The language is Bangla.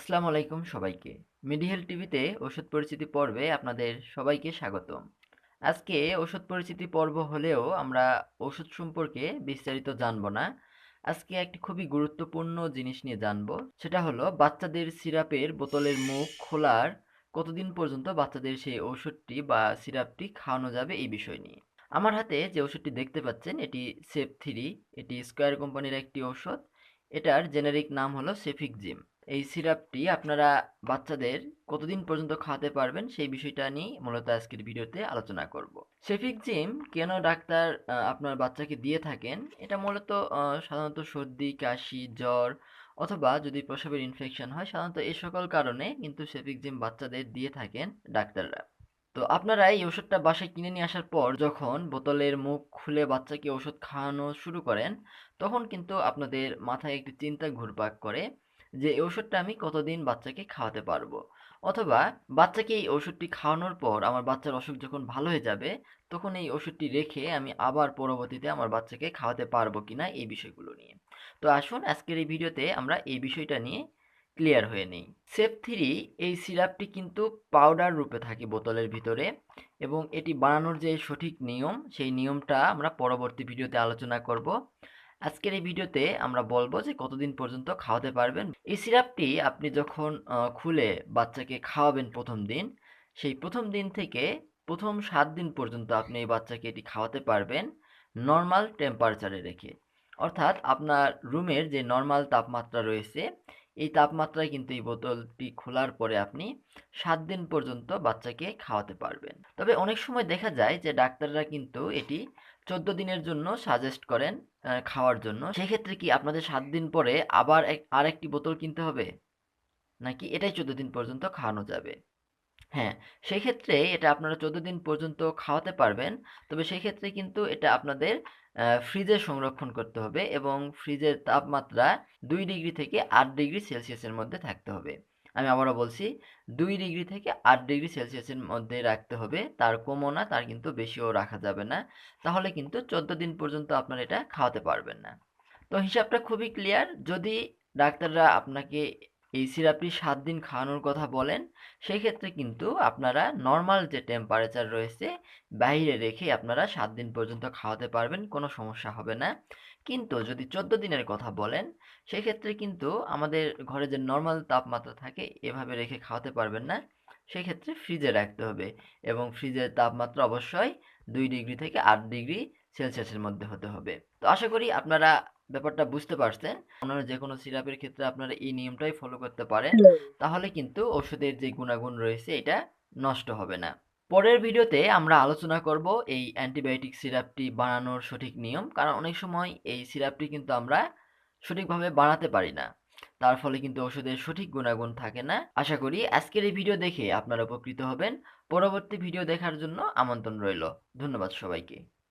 আসসালামু আলাইকুম সবাইকে। মেডিহেল টিভিতে ওষুধ পরিচিতি পর্বে আপনাদের সবাইকে স্বাগতম। আজকে ওষুধ পরিচিতি পর্ব হলেও আমরা ওষুধ সম্পর্কে বিস্তারিত জানব না। আজকে একটি খুবই গুরুত্বপূর্ণ জিনিস নিয়ে জানব। সেটা হলো বাচ্চাদের সিরাপের বোতলের মুখ খোলার কতদিন পর্যন্ত বাচ্চাদের সেই ওষুধটি বা সিরাপটি খাওয়ানো যাবে এই বিষয় নিয়ে। আমার হাতে যে ওষুধটি দেখতে পাচ্ছেন, এটি সেফ থ্রি, এটি স্কোয়ার কোম্পানির একটি ওষুধ এটার জেনেরিক নাম হলো সেফিক জিম এই সিরাপটি আপনারা বাচ্চাদের কতদিন পর্যন্ত খাওয়াতে পারবেন সেই বিষয়টা নিয়ে মূলত আজকের ভিডিওতে আলোচনা করব। সেফিক জিম কেন ডাক্তার আপনার বাচ্চাকে দিয়ে থাকেন? এটা মূলত সাধারণত সর্দি, কাশি, জ্বর অথবা যদি প্রসাবের ইনফেকশন হয়, সাধারণত এই সকল কারণে কিন্তু সেফিক জিম বাচ্চাদের দিয়ে থাকেন ডাক্তাররা। তো আপনারা এই ওষুধটা বাসায় কিনে নিয়ে আসার পর যখন বোতলের মুখ খুলে বাচ্চাকে ওষুধ খাওয়ানো শুরু করেন, তখন কিন্তু আপনাদের মাথায় একটি চিন্তা ঘুরপাক করে যে এই ওষুধটা আমি কতদিন বাচ্চাকে খাওয়াতে পারব? অথবা বাচ্চাকে এই ওষুধটি খাওয়ানোর পর আমার বাচ্চার অসুখ যখন ভালো হয়ে যাবে, তখন এই ওষুধটি রেখে আমি আবার পরবর্তীতে আমার বাচ্চাকে খাওয়াতে পারব কিনা এই বিষয়গুলো নিয়ে। তো আসুন আজকের এই ভিডিওতে আমরা এই বিষয়টা নিয়ে ক্লিয়ার হয়ে নেই। সেফ থ্রি এই সিরাপটি কিন্তু পাউডার রূপে থাকে বোতলের ভিতরে এবং এটি বানানোর যে সঠিক নিয়ম, সেই নিয়মটা আমরা পরবর্তী ভিডিওতে আলোচনা করব। আজকের এই ভিডিওতে আমরা বলব যে কতদিন পর্যন্ত খাওয়াতে পারবেন। এই সিরাপটি আপনি যখন খুলে বাচ্চাকে খাওয়াবেন প্রথম দিন, সেই প্রথম দিন থেকে প্রথম সাত দিন পর্যন্ত আপনি এই বাচ্চাকে এটি খাওয়াতে পারবেন নর্মাল টেম্পারেচারে রেখে। অর্থাৎ আপনার রুমের যে নর্মাল তাপমাত্রা রয়েছে, এই তাপমাত্রায় কিন্তু এই বোতলটি খোলার পরে আপনি সাত দিন পর্যন্ত বাচ্চাকে খাওয়াতে পারবেন। তবে অনেক সময় দেখা যায় যে ডাক্তাররা কিন্তু এটি চোদ্দ দিনের জন্য সাজেস্ট করেন খাওয়ার জন্য। সেক্ষেত্রে কি আপনাদের সাত দিন পরে আবার এক, আরেকটি বোতল কিনতে হবে? নাকি এটাই চোদ্দ দিন পর্যন্ত খাওয়ানো যাবে? হ্যাঁ সেই ক্ষেত্রে এটা আপনারা চোদ্দ দিন পর্যন্ত খাওয়াতে পারবেন। তবে সেই ক্ষেত্রে কিন্তু এটা আপনাদের ফ্রিজে সংরক্ষণ করতে হবে এবং ফ্রিজের তাপমাত্রা দুই ডিগ্রি থেকে আট ডিগ্রি সেলসিয়াসের মধ্যে থাকতে হবে। আমি আবারও বলছি, দুই ডিগ্রি থেকে আট ডিগ্রি সেলসিয়াসের মধ্যে রাখতে হবে। তার কমও না, তার কিন্তু বেশিও রাখা যাবে না। তাহলে কিন্তু চোদ্দ দিন পর্যন্ত আপনারা এটা খাওয়াতে পারবেন না। তো হিসাবটা খুবই ক্লিয়ার যদি ডাক্তাররা আপনাকে এই সিরাপটি সাত দিন খাওয়ানোর কথা বলেন সেই ক্ষেত্রে কিন্তু আপনারা নর্মাল যে টেম্পারেচার রয়েছে বাইরে রেখে আপনারা সাত দিন পর্যন্ত খাওয়াতে পারবেন, কোনো সমস্যা হবে না। কিন্তু যদি চোদ্দ দিনের কথা বলেন, সেক্ষেত্রে কিন্তু আমাদের ঘরে যে নর্মাল তাপমাত্রা থাকে, এভাবে রেখে খাওয়াতে পারবেন না। সেক্ষেত্রে ফ্রিজে রাখতে হবে এবং ফ্রিজের তাপমাত্রা অবশ্যই দুই ডিগ্রি থেকে আট ডিগ্রি সেলসিয়াসের মধ্যে হতে হবে। তো আশা করি আপনারা ব্যাপারটা বুঝতে পারছেন। অন্যান্য যে কোনো সিরাপের ক্ষেত্রে আপনারা এই নিয়মটাই ফলো করতে পারেন। তাহলে কিন্তু ওষুধের যে গুণাগুণ রয়েছে এটা নষ্ট হবে না। পরের ভিডিওতে আমরা আলোচনা করব এই অ্যান্টিবায়োটিক সিরাপটি বানানোর সঠিক নিয়ম। কারণ অনেক সময় এই সিরাপটি কিন্তু আমরা সঠিকভাবে বানাতে পারি না। তার ফলে কিন্তু ওষুধের সঠিক গুণাগুণ থাকে না। আশা করি আজকের এই ভিডিও দেখে আপনারা উপকৃত হবেন। পরবর্তী ভিডিও দেখার জন্য আমন্ত্রণ রইল। ধন্যবাদ সবাইকে।